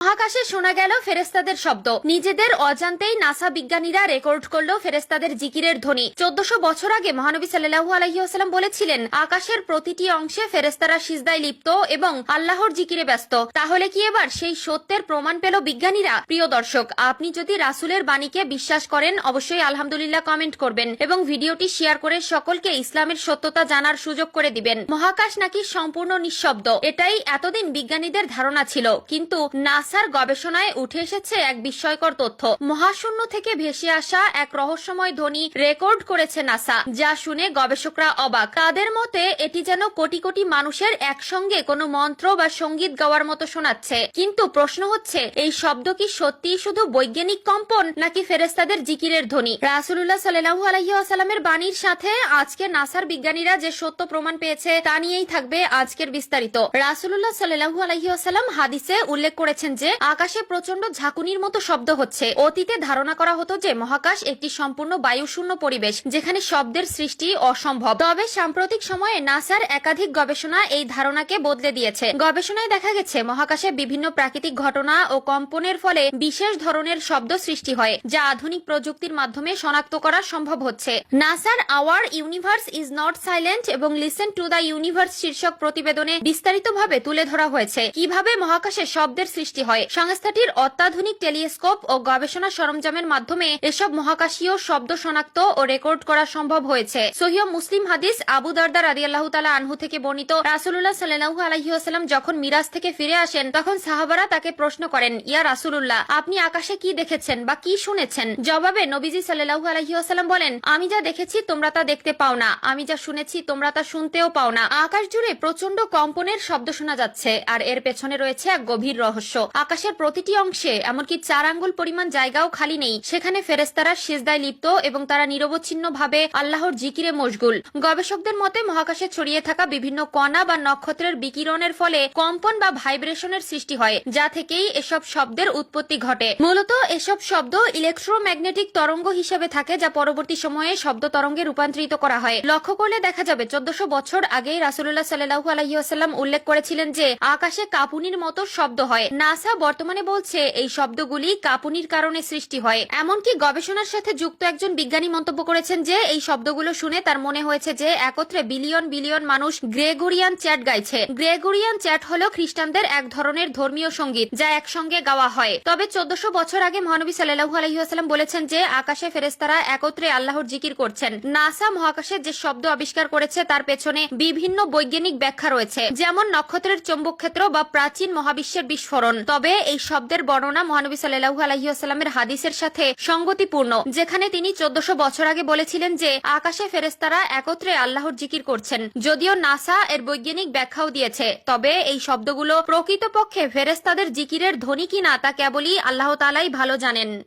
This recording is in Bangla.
মহাকাশে শোনা গেল ফেরেস্তাদের শব্দ। নিজেদের অজান্তেই নাসা বিজ্ঞানীরা রেকর্ড করল ফেরেস্তাদের জিকিরের ধ্বনি। চোদ্দশো বছর আগে মহানবী সাল্লাহু আলহিহাস্লাম বলেছিলেন, আকাশের প্রতিটি অংশে ফেরেস্তারা সিজদায় লিপ্ত এবং আল্লাহর জিকিরে ব্যস্ত। তাহলে কি এবার সেই সত্যের প্রমাণ পেল বিজ্ঞানীরা? প্রিয় দর্শক, আপনি যদি রাসুলের বাণীকে বিশ্বাস করেন, অবশ্যই আলহামদুলিল্লাহ কমেন্ট করবেন এবং ভিডিওটি শেয়ার করে সকলকে ইসলামের সত্যতা জানার সুযোগ করে দিবেন। মহাকাশ নাকি সম্পূর্ণ নিঃশব্দ। এটাই এতদিন বিজ্ঞানীদের ধারণা ছিল। কিন্তু নাসার গবেষণায় উঠে এসেছে এক বিস্ময়কর তথ্য। মহাশূন্য থেকে ভেসে আসা এক রহস্যময় ধ্বনি রেকর্ড করেছে নাসা, যা শুনে গবেষকরা অবাক। তাদের মতে, এটি যেন কোটি কোটি মানুষের একসঙ্গে কোনো মন্ত্র বা সংগীত গাওয়ার মতো শোনাচ্ছে। কিন্তু প্রশ্ন হচ্ছে, এই শব্দ কি সত্যি শুধু বৈজ্ঞানিক কম্পন, নাকি ফেরেস্তাদের জিকিরের ধ্বনি? রাসুল্লাহ সাল্লাহু আলহি আসালামের বাণীর সাথে আজকে নাসার বিজ্ঞানীরা যে সত্য প্রমাণ পেয়েছে, তা নিয়েই থাকবে আজকের বিস্তারিত। রাসুল্লাহ সাল্লাহু আসালাম হাদিসে উল্লেখ করেছেন যে আকাশে প্রচণ্ড ঝাঁকুনির মতো শব্দ হচ্ছে। অতীতে ধারণা করা হতো যে মহাকাশ একটি সম্পূর্ণ বায়ুশূন্য পরিবেশ, যেখানে শব্দের সৃষ্টি অসম্ভব। তবে সাম্প্রতিক সময়ে নাসার একাধিক গবেষণা এই ধারণাকে বদলে দিয়েছে। গবেষণায় দেখা গেছে, মহাকাশে বিভিন্ন প্রাকৃতিক ঘটনা ও কম্পনের ফলে বিশেষ ধরনের শব্দ সৃষ্টি হয়, যা আধুনিক প্রযুক্তির মাধ্যমে শনাক্ত করা সম্ভব হচ্ছে। নাসার our universe is not silent এবং লিসেন টু দ্য ইউনিভার্স শীর্ষক প্রতিবেদনে বিস্তারিতভাবে তুলে ধরা হয়েছে, কীভাবে মহাকাশে শব্দের সৃষ্টি হয়। সংস্থাটির অত্যাধুনিক টেলিস্কোপ ও গবেষণা সরঞ্জামের মাধ্যমে এসব মহাকাশীয় শব্দ শনাক্ত ও রেকর্ড করা সম্ভব হয়েছে। সহিহ মুসলিম হাদিস আবু দারদা রাদি আল্লাহ তালা আনহু থেকে বর্ণিত। রাসুল্লাহ সাল্লাহু আলহিহাস্লাম যখন মিরাজ থেকে ফিরে আসেন, তখন সাহাবারা তাকে প্রশ্ন করেন, ইয়া রাসুলুল্লাহ, আপনি আকাশে কি দেখেছেন বা কি শুনেছেন? জবাবে নবীজি সাল্লাহু আলহিহাস্লাম বলেন, আমি যা দেখেছি তোমরা তা দেখতে পাও না। আমি যা শুনেছি তোমরা তা শুনতেও পাও না। আকাশ জুড়ে প্রচণ্ড কম্পনের শব্দ শোনা যাচ্ছে, আর এর পেছনে রয়েছে এক গভীর রহস্য। আকাশের প্রতিটি অংশে, এমনকি চার আঙ্গুল পরিমাণ জায়গাও খালি নেই। সেখানে ফেরেস্তারা সিজদায় লিপ্ত এবং তারা নিরবচ্ছিন্ন ভাবে আল্লাহর জিকিরে মশগুল। গবেষকদের মতে, মহাকাশে ছড়িয়ে থাকা বিভিন্ন কণা বা নক্ষত্রের বিকিরণের ফলে কম্পন বা ভাইব্রেশনের সৃষ্টি হয়, যা থেকেই এসব শব্দের উৎপত্তি ঘটে। মূলত এসব শব্দ ইলেকট্রোম্যাগনেটিক তরঙ্গ হিসেবে থাকে, যা পরবর্তী সময়ে শব্দ তরঙ্গে রূপান্তরিত করা হয়। লক্ষ্য করলে দেখা যাবে, চোদ্দশো বছর আগেই রাসুল্লাহ সাল্লাহু আলহিহাস্লাম উল্লেখ করেছিলেন যে, আকাশে কাপুনির মতো শব্দ হয়। নাসা বর্তমানে বলছে, এই শব্দগুলি কাপুনির কারণে সৃষ্টি হয়। এমনকি গবেষণার সাথে যুক্ত একজন বিজ্ঞানী মন্তব্য করেছেন যে, এই শব্দগুলো শুনে তার মনে হয়েছে যে, একত্রে বিলিয়ন বিলিয়ন মানুষ গ্রেগোরিয়ান চ্যাট গাইছে। গ্রেগোরিয়ান চ্যাট হলো খ্রিস্টানদের এক ধরনের ধর্মীয় সংগীত, যা একসঙ্গে গাওয়া হয়। তবে চোদ্দশো বছর আগে মহানবী সাল্লাহু আলহিহাস্লাম বলেছেন যে, আকাশে ফেরেস্তারা একত্রে আল্লাহর জিকির করছেন। নাসা মহাকাশে যে শব্দ আবিষ্কার করেছে, তার পেছনে বিভিন্ন বৈজ্ঞানিক ব্যাখ্যা রয়েছে, যেমন নক্ষত্রের চৌম্বক ক্ষেত্র বা প্রাচীন মহাবিশ্বের বিস্ফোরণ। তবে এই শব্দের বর্ণনা মহানবী সাল্লাহু আলহিউসালামের হাদিসের সাথে সঙ্গতিপূর্ণ, যেখানে তিনি চোদ্দশো বছর আগে বলেছিলেন যে, আকাশে ফেরেস্তারা একত্রে আল্লাহর জিকির করছেন। যদিও নাসা এর বৈজ্ঞানিক ব্যাখ্যাও দিয়েছে, তবে এই শব্দগুলো প্রকৃতপক্ষে ফেরেস্তাদের জিকিরের ধ্বনি কিনা তা কেবলই আল্লাহ তালাই ভালো জানেন।